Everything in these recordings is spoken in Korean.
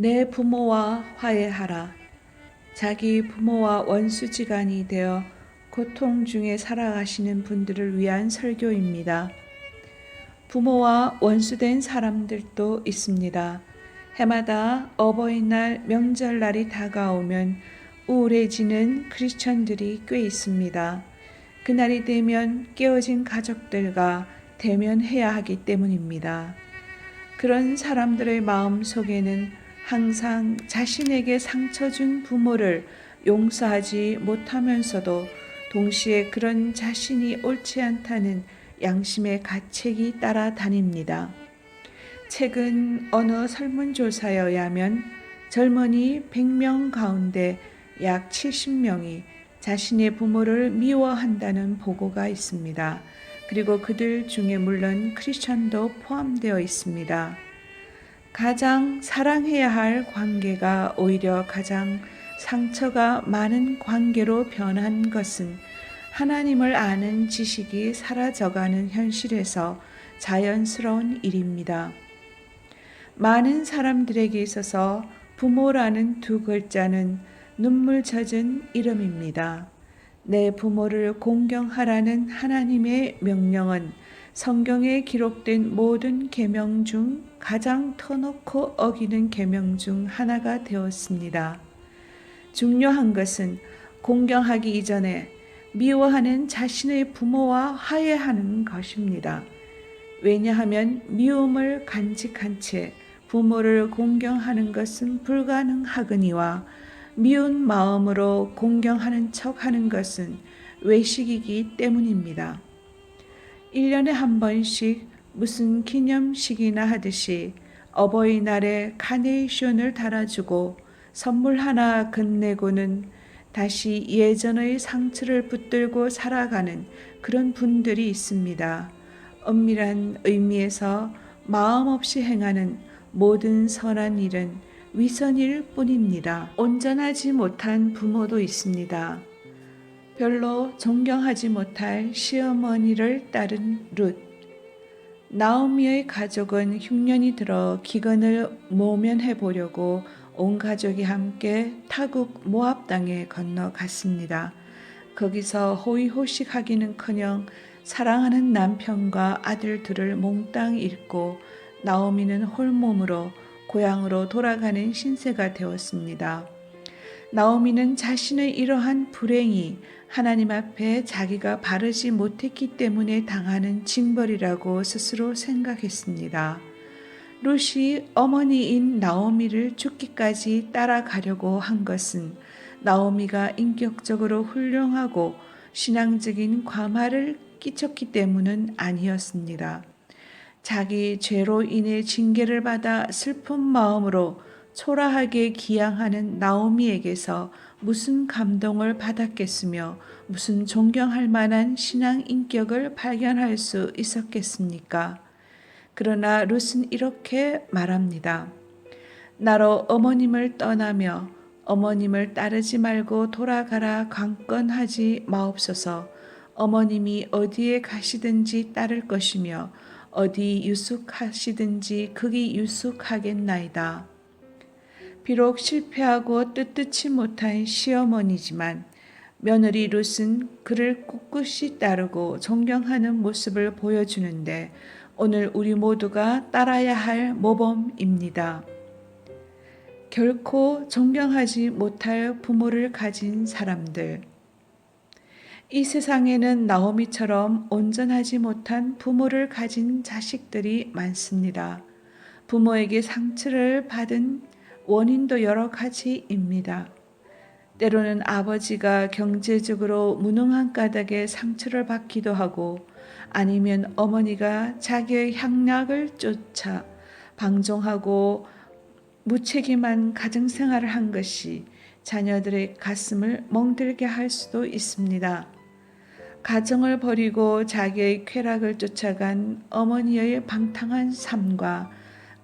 내 부모와 화해하라. 자기 부모와 원수지간이 되어 고통 중에 살아가시는 분들을 위한 설교입니다. 부모와 원수된 사람들도 있습니다. 해마다 어버이날 명절날이 다가오면 우울해지는 크리스천들이 꽤 있습니다. 그날이 되면 깨어진 가족들과 대면해야 하기 때문입니다. 그런 사람들의 마음 속에는 항상 자신에게 상처 준 부모를 용서하지 못하면서도 동시에 그런 자신이 옳지 않다는 양심의 가책이 따라다닙니다. 최근 어느 설문조사에 의하면 젊은이 100명 가운데 약 70명이 자신의 부모를 미워한다는 보고가 있습니다. 그리고 그들 중에 물론 크리스천도 포함되어 있습니다. 가장 사랑해야 할 관계가 오히려 가장 상처가 많은 관계로 변한 것은 하나님을 아는 지식이 사라져가는 현실에서 자연스러운 일입니다. 많은 사람들에게 있어서 부모라는 두 글자는 눈물 젖은 이름입니다. 내 부모를 공경하라는 하나님의 명령은 성경에 기록된 모든 계명 중 가장 터놓고 어기는 계명 중 하나가 되었습니다. 중요한 것은 공경하기 이전에 미워하는 자신의 부모와 화해하는 것입니다. 왜냐하면 미움을 간직한 채 부모를 공경하는 것은 불가능하거니와 미운 마음으로 공경하는 척 하는 것은 외식이기 때문입니다. 1년에 한 번씩 무슨 기념식이나 하듯이 어버이날에 카네이션을 달아주고 선물 하나 건네고는 다시 예전의 상처를 붙들고 살아가는 그런 분들이 있습니다. 엄밀한 의미에서 마음 없이 행하는 모든 선한 일은 위선일 뿐입니다. 온전하지 못한 부모도 있습니다. 별로 존경하지 못할 시어머니를 따른 룻. 나오미의 가족은 흉년이 들어 기근을 모면해 보려고 온 가족이 함께 타국 모압 땅에 건너갔습니다. 거기서 호의호식하기는커녕 사랑하는 남편과 아들 둘을 몽땅 잃고 나오미는 홀몸으로 고향으로 돌아가는 신세가 되었습니다. 나오미는 자신의 이러한 불행이 하나님 앞에 자기가 바르지 못했기 때문에 당하는 징벌이라고 스스로 생각했습니다. 롯이 어머니인 나오미를 죽기까지 따라가려고 한 것은 나오미가 인격적으로 훌륭하고 신앙적인 과마를 끼쳤기 때문은 아니었습니다. 자기 죄로 인해 징계를 받아 슬픈 마음으로 초라하게 기양하는 나오미에게서 무슨 감동을 받았겠으며 무슨 존경할 만한 신앙 인격을 발견할 수 있었겠습니까? 그러나 룻은 이렇게 말합니다. 나로 어머님을 떠나며 어머님을 따르지 말고 돌아가라 강권하지 마옵소서. 어머님이 어디에 가시든지 따를 것이며 어디 유숙하시든지 거기 유숙하겠나이다. 비록 실패하고 뜻듣지 못한 시어머니지만 며느리 룻은 그를 꿋꿋이 따르고 존경하는 모습을 보여주는데 오늘 우리 모두가 따라야 할 모범입니다. 결코 존경하지 못할 부모를 가진 사람들. 이 세상에는 나오미처럼 온전하지 못한 부모를 가진 자식들이 많습니다. 부모에게 상처를 받은 원인도 여러 가지입니다. 때로는 아버지가 경제적으로 무능한 까닭에 상처를 받기도 하고 아니면 어머니가 자기의 향락을 쫓아 방종하고 무책임한 가정생활을 한 것이 자녀들의 가슴을 멍들게 할 수도 있습니다. 가정을 버리고 자기의 쾌락을 쫓아간 어머니의 방탕한 삶과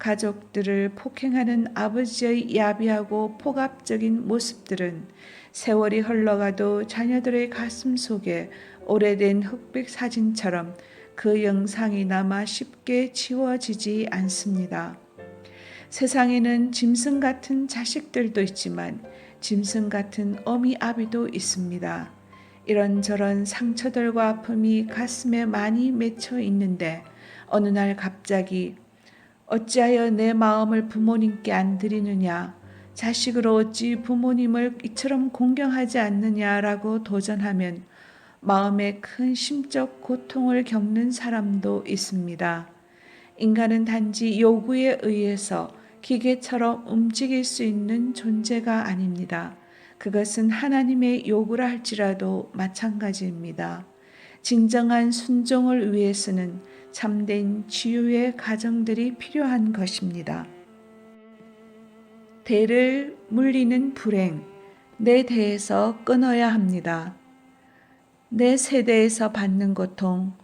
가족들을 폭행하는 아버지의 야비하고 폭압적인 모습들은 세월이 흘러가도 자녀들의 가슴 속에 오래된 흑백 사진처럼 그 영상이 남아 쉽게 지워지지 않습니다. 세상에는 짐승 같은 자식들도 있지만 짐승 같은 어미 아비도 있습니다. 이런저런 상처들과 아픔이 가슴에 많이 맺혀 있는데 어느 날 갑자기 어찌하여 내 마음을 부모님께 안 드리느냐 자식으로 어찌 부모님을 이처럼 공경하지 않느냐라고 도전하면 마음에 큰 심적 고통을 겪는 사람도 있습니다. 인간은 단지 요구에 의해서 기계처럼 움직일 수 있는 존재가 아닙니다. 그것은 하나님의 요구라 할지라도 마찬가지입니다. 진정한 순종을 위해서는 참된 치유의 가정들이 필요한 것입니다. 대를 물리는 불행, 내 대에서 끊어야 합니다. 내 세대에서 받는 고통,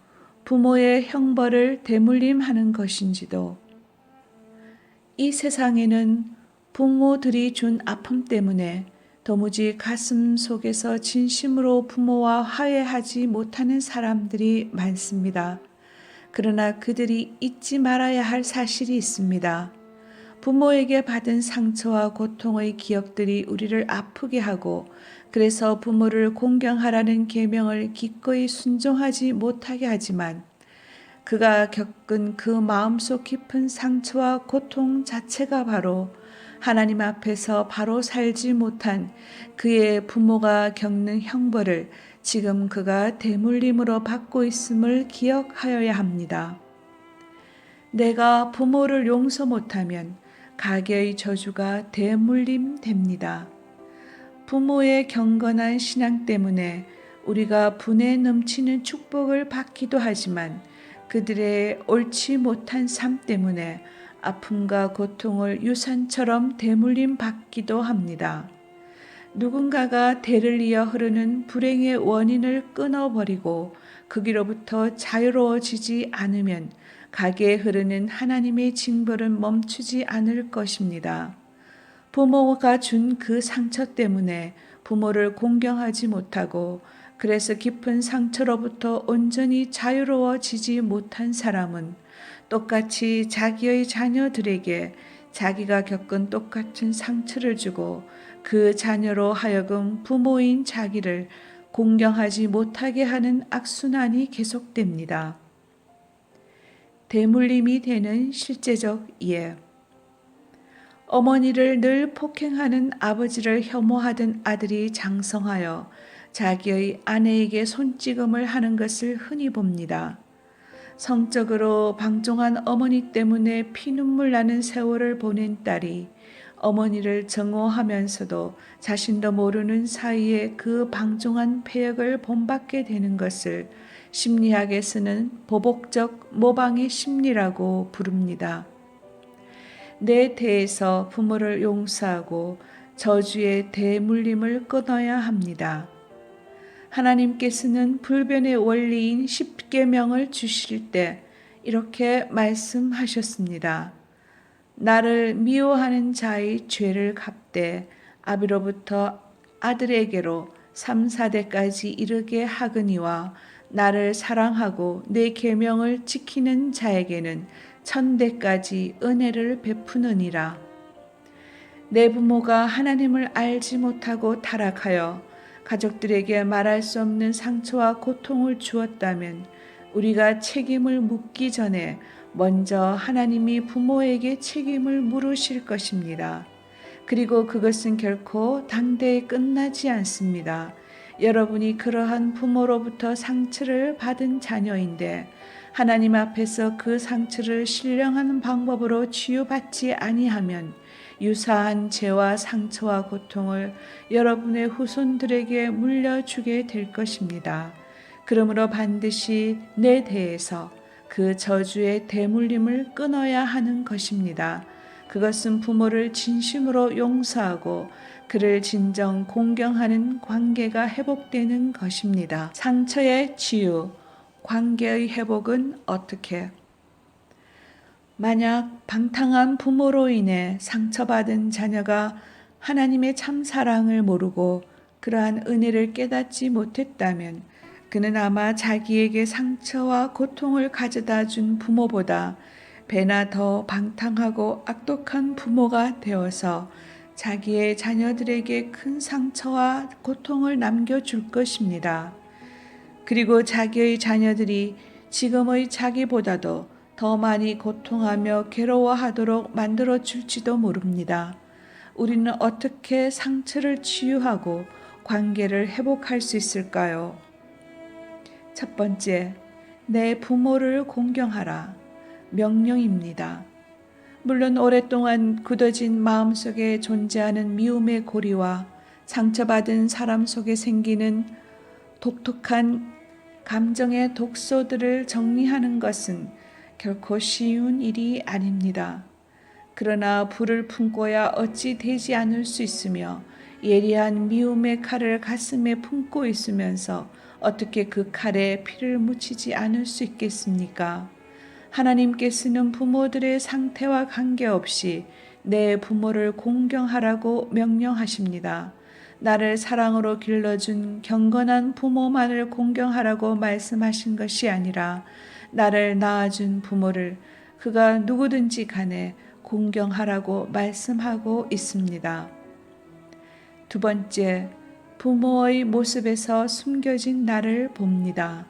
부모의 형벌을 대물림하는 것인지도 이 세상에는 부모들이 준 아픔 때문에 도무지 가슴 속에서 진심으로 부모와 화해하지 못하는 사람들이 많습니다. 그러나 그들이 잊지 말아야 할 사실이 있습니다. 부모에게 받은 상처와 고통의 기억들이 우리를 아프게 하고 그래서 부모를 공경하라는 계명을 기꺼이 순종하지 못하게 하지만 그가 겪은 그 마음속 깊은 상처와 고통 자체가 바로 하나님 앞에서 바로 살지 못한 그의 부모가 겪는 형벌을 지금 그가 대물림으로 받고 있음을 기억하여야 합니다. 내가 부모를 용서 못하면 가게의 저주가 대물림 됩니다. 부모의 경건한 신앙 때문에 우리가 분에 넘치는 축복을 받기도 하지만 그들의 옳지 못한 삶 때문에 아픔과 고통을 유산처럼 대물림 받기도 합니다. 누군가가 대를 이어 흐르는 불행의 원인을 끊어버리고 거기로부터 자유로워지지 않으면 가게에 흐르는 하나님의 징벌은 멈추지 않을 것입니다. 부모가 준 그 상처 때문에 부모를 공경하지 못하고 그래서 깊은 상처로부터 온전히 자유로워지지 못한 사람은 똑같이 자기의 자녀들에게 자기가 겪은 똑같은 상처를 주고 그 자녀로 하여금 부모인 자기를 공경하지 못하게 하는 악순환이 계속됩니다. 대물림이 되는 실제적 이해. 어머니를 늘 폭행하는 아버지를 혐오하던 아들이 장성하여 자기의 아내에게 손찌검을 하는 것을 흔히 봅니다. 성적으로 방종한 어머니 때문에 피눈물 나는 세월을 보낸 딸이 어머니를 정오하면서도 자신도 모르는 사이에 그 방종한 폐역을 본받게 되는 것을 심리학에서는 보복적 모방의 심리라고 부릅니다. 내 대에서 부모를 용서하고 저주의 대물림을 끊어야 합니다. 하나님께서는 불변의 원리인 십계명을 주실 때 이렇게 말씀하셨습니다. 나를 미워하는 자의 죄를 갚되 아비로부터 아들에게로 3, 4대까지 이르게 하거니와 나를 사랑하고 내 계명을 지키는 자에게는 천대까지 은혜를 베푸느니라. 내 부모가 하나님을 알지 못하고 타락하여 가족들에게 말할 수 없는 상처와 고통을 주었다면 우리가 책임을 묻기 전에 먼저 하나님이 부모에게 책임을 물으실 것입니다. 그리고 그것은 결코 당대에 끝나지 않습니다. 여러분이 그러한 부모로부터 상처를 받은 자녀인데 하나님 앞에서 그 상처를 신령한 방법으로 치유받지 아니하면 유사한 죄와 상처와 고통을 여러분의 후손들에게 물려주게 될 것입니다. 그러므로 반드시 내 대해서 그 저주의 대물림을 끊어야 하는 것입니다. 그것은 부모를 진심으로 용서하고 그를 진정 공경하는 관계가 회복되는 것입니다. 상처의 치유, 관계의 회복은 어떻게? 만약 방탕한 부모로 인해 상처받은 자녀가 하나님의 참 사랑을 모르고 그러한 은혜를 깨닫지 못했다면 그는 아마 자기에게 상처와 고통을 가져다 준 부모보다 배나 더 방탕하고 악독한 부모가 되어서 자기의 자녀들에게 큰 상처와 고통을 남겨줄 것입니다. 그리고 자기의 자녀들이 지금의 자기보다도 더 많이 고통하며 괴로워하도록 만들어 줄지도 모릅니다. 우리는 어떻게 상처를 치유하고 관계를 회복할 수 있을까요? 첫 번째, 내 부모를 공경하라. 명령입니다. 물론 오랫동안 굳어진 마음 속에 존재하는 미움의 고리와 상처받은 사람 속에 생기는 독특한 감정의 독소들을 정리하는 것은 결코 쉬운 일이 아닙니다. 그러나 불을 품고야 어찌 되지 않을 수 있으며 예리한 미움의 칼을 가슴에 품고 있으면서 어떻게 그 칼에 피를 묻히지 않을 수 있겠습니까? 하나님께서는 부모들의 상태와 관계없이 내 부모를 공경하라고 명령하십니다. 나를 사랑으로 길러준 경건한 부모만을 공경하라고 말씀하신 것이 아니라 나를 낳아준 부모를 그가 누구든지 간에 공경하라고 말씀하고 있습니다. 두 번째, 부모의 모습에서 숨겨진 나를 봅니다.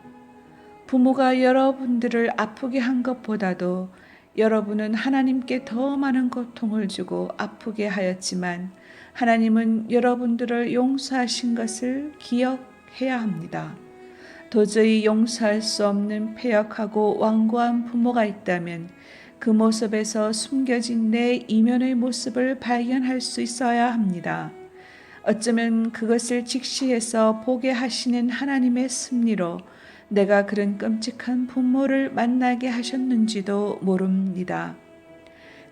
부모가 여러분들을 아프게 한 것보다도 여러분은 하나님께 더 많은 고통을 주고 아프게 하였지만 하나님은 여러분들을 용서하신 것을 기억해야 합니다. 도저히 용서할 수 없는 폐역하고 완고한 부모가 있다면 그 모습에서 숨겨진 내 이면의 모습을 발견할 수 있어야 합니다. 어쩌면 그것을 직시해서 보게 하시는 하나님의 섭리로 내가 그런 끔찍한 부모를 만나게 하셨는지도 모릅니다.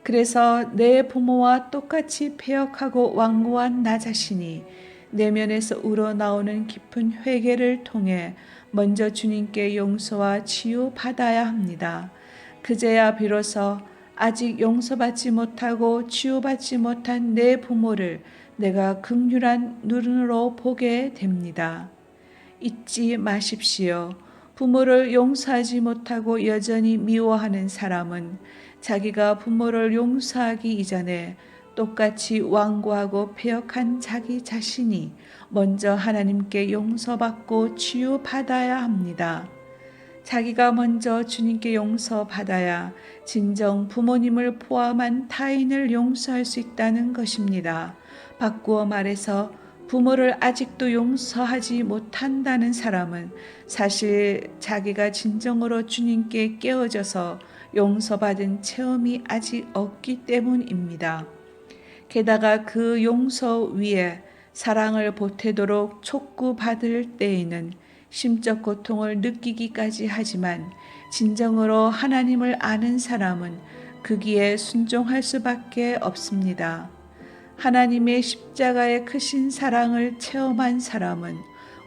그래서 내 부모와 똑같이 폐역하고 완고한 나 자신이 내면에서 우러나오는 깊은 회개를 통해 먼저 주님께 용서와 치유 받아야 합니다. 그제야 비로소 아직 용서받지 못하고 치유받지 못한 내 부모를 내가 극률한 눈으로 보게 됩니다. 잊지 마십시오. 부모를 용서하지 못하고 여전히 미워하는 사람은 자기가 부모를 용서하기 이전에 똑같이 완고하고 폐역한 자기 자신이 먼저 하나님께 용서받고 치유받아야 합니다. 자기가 먼저 주님께 용서받아야 진정 부모님을 포함한 타인을 용서할 수 있다는 것입니다. 바꾸어 말해서 부모를 아직도 용서하지 못한다는 사람은 사실 자기가 진정으로 주님께 깨어져서 용서받은 체험이 아직 없기 때문입니다. 게다가 그 용서 위에 사랑을 보태도록 촉구받을 때에는 심적 고통을 느끼기까지 하지만 진정으로 하나님을 아는 사람은 그기에 순종할 수밖에 없습니다. 하나님의 십자가의 크신 사랑을 체험한 사람은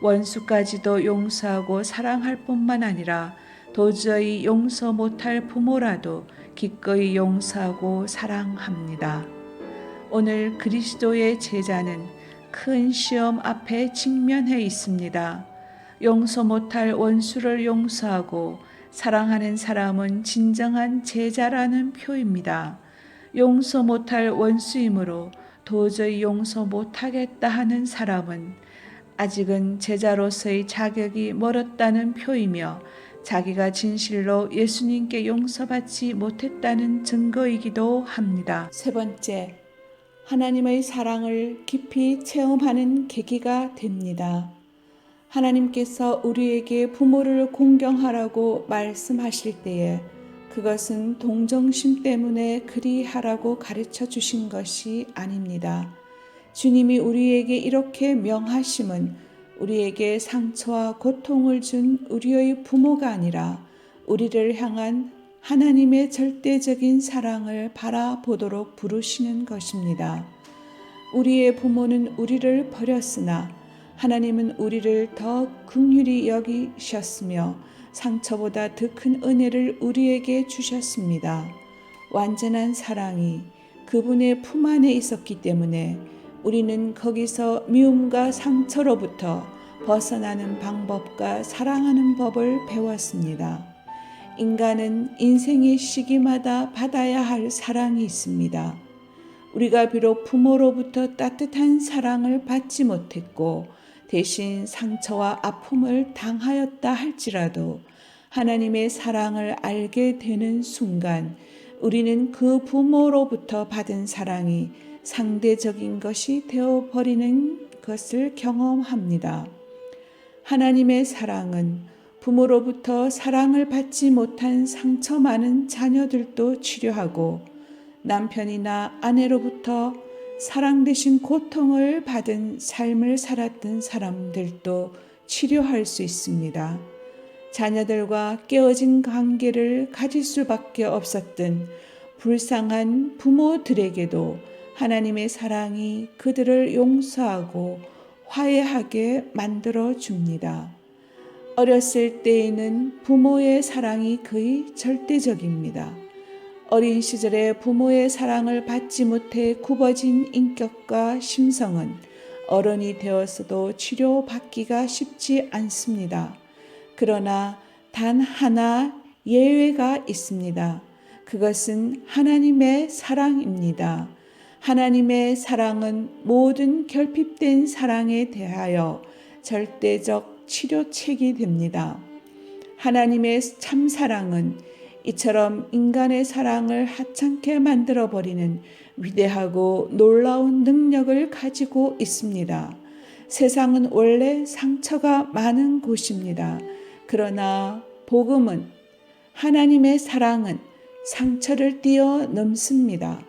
원수까지도 용서하고 사랑할 뿐만 아니라 도저히 용서 못할 부모라도 기꺼이 용서하고 사랑합니다. 오늘 그리스도의 제자는 큰 시험 앞에 직면해 있습니다. 용서 못할 원수를 용서하고 사랑하는 사람은 진정한 제자라는 표입니다. 용서 못할 원수이므로 도저히 용서 못하겠다 하는 사람은 아직은 제자로서의 자격이 멀었다는 표이며 자기가 진실로 예수님께 용서받지 못했다는 증거이기도 합니다. 세 번째, 하나님의 사랑을 깊이 체험하는 계기가 됩니다. 하나님께서 우리에게 부모를 공경하라고 말씀하실 때에 그것은 동정심 때문에 그리하라고 가르쳐 주신 것이 아닙니다. 주님이 우리에게 이렇게 명하심은 우리에게 상처와 고통을 준 우리의 부모가 아니라 우리를 향한 하나님의 절대적인 사랑을 바라보도록 부르시는 것입니다. 우리의 부모는 우리를 버렸으나 하나님은 우리를 더 극률히 여기셨으며 상처보다 더 큰 은혜를 우리에게 주셨습니다. 완전한 사랑이 그분의 품 안에 있었기 때문에 우리는 거기서 미움과 상처로부터 벗어나는 방법과 사랑하는 법을 배웠습니다. 인간은 인생의 시기마다 받아야 할 사랑이 있습니다. 우리가 비록 부모로부터 따뜻한 사랑을 받지 못했고 대신 상처와 아픔을 당하였다 할지라도 하나님의 사랑을 알게 되는 순간 우리는 그 부모로부터 받은 사랑이 상대적인 것이 되어 버리는 것을 경험합니다. 하나님의 사랑은 부모로부터 사랑을 받지 못한 상처 많은 자녀들도 치료하고 남편이나 아내로부터 사랑 대신 고통을 받은 삶을 살았던 사람들도 치료할 수 있습니다. 자녀들과 깨어진 관계를 가질 수밖에 없었던 불쌍한 부모들에게도 하나님의 사랑이 그들을 용서하고 화해하게 만들어 줍니다. 어렸을 때에는 부모의 사랑이 거의 절대적입니다. 어린 시절에 부모의 사랑을 받지 못해 굽어진 인격과 심성은 어른이 되어서도 치료받기가 쉽지 않습니다. 그러나 단 하나 예외가 있습니다. 그것은 하나님의 사랑입니다. 하나님의 사랑은 모든 결핍된 사랑에 대하여 절대적 치료책이 됩니다. 하나님의 참 사랑은 이처럼 인간의 사랑을 하찮게 만들어 버리는 위대하고 놀라운 능력을 가지고 있습니다. 세상은 원래 상처가 많은 곳입니다. 그러나 복음은 하나님의 사랑은 상처를 뛰어넘습니다.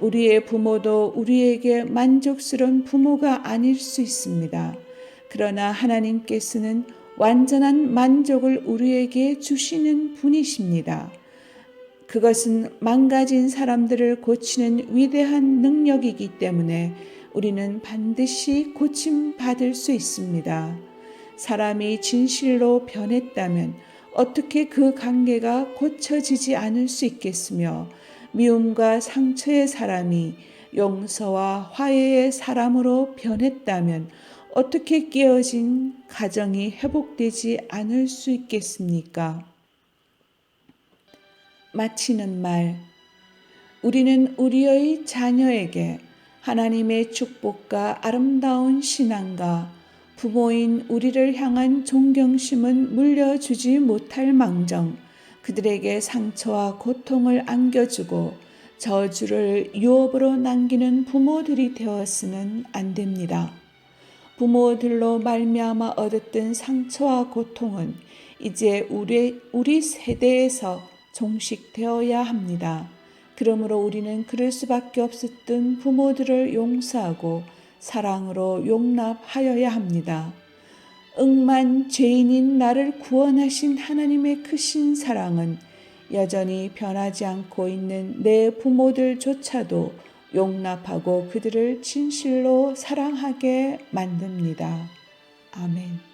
우리의 부모도 우리에게 만족스러운 부모가 아닐 수 있습니다. 그러나 하나님께서는 완전한 만족을 우리에게 주시는 분이십니다. 그것은 망가진 사람들을 고치는 위대한 능력이기 때문에 우리는 반드시 고침받을 수 있습니다. 사람이 진실로 변했다면 어떻게 그 관계가 고쳐지지 않을 수 있겠으며 미움과 상처의 사람이 용서와 화해의 사람으로 변했다면 어떻게 깨어진 가정이 회복되지 않을 수 있겠습니까? 마치는 말. 우리는 우리의 자녀에게 하나님의 축복과 아름다운 신앙과 부모인 우리를 향한 존경심은 물려주지 못할 망정 그들에게 상처와 고통을 안겨주고 저주를 유업으로 남기는 부모들이 되었으면 안 됩니다. 부모들로 말미암아 얻었던 상처와 고통은 이제 우리 우리 세대에서 종식되어야 합니다. 그러므로 우리는 그럴 수밖에 없었던 부모들을 용서하고 사랑으로 용납하여야 합니다. 억만 죄인인 나를 구원하신 하나님의 크신 사랑은 여전히 변하지 않고 있는 내 부모들조차도 용납하고 그들을 진실로 사랑하게 만듭니다. 아멘.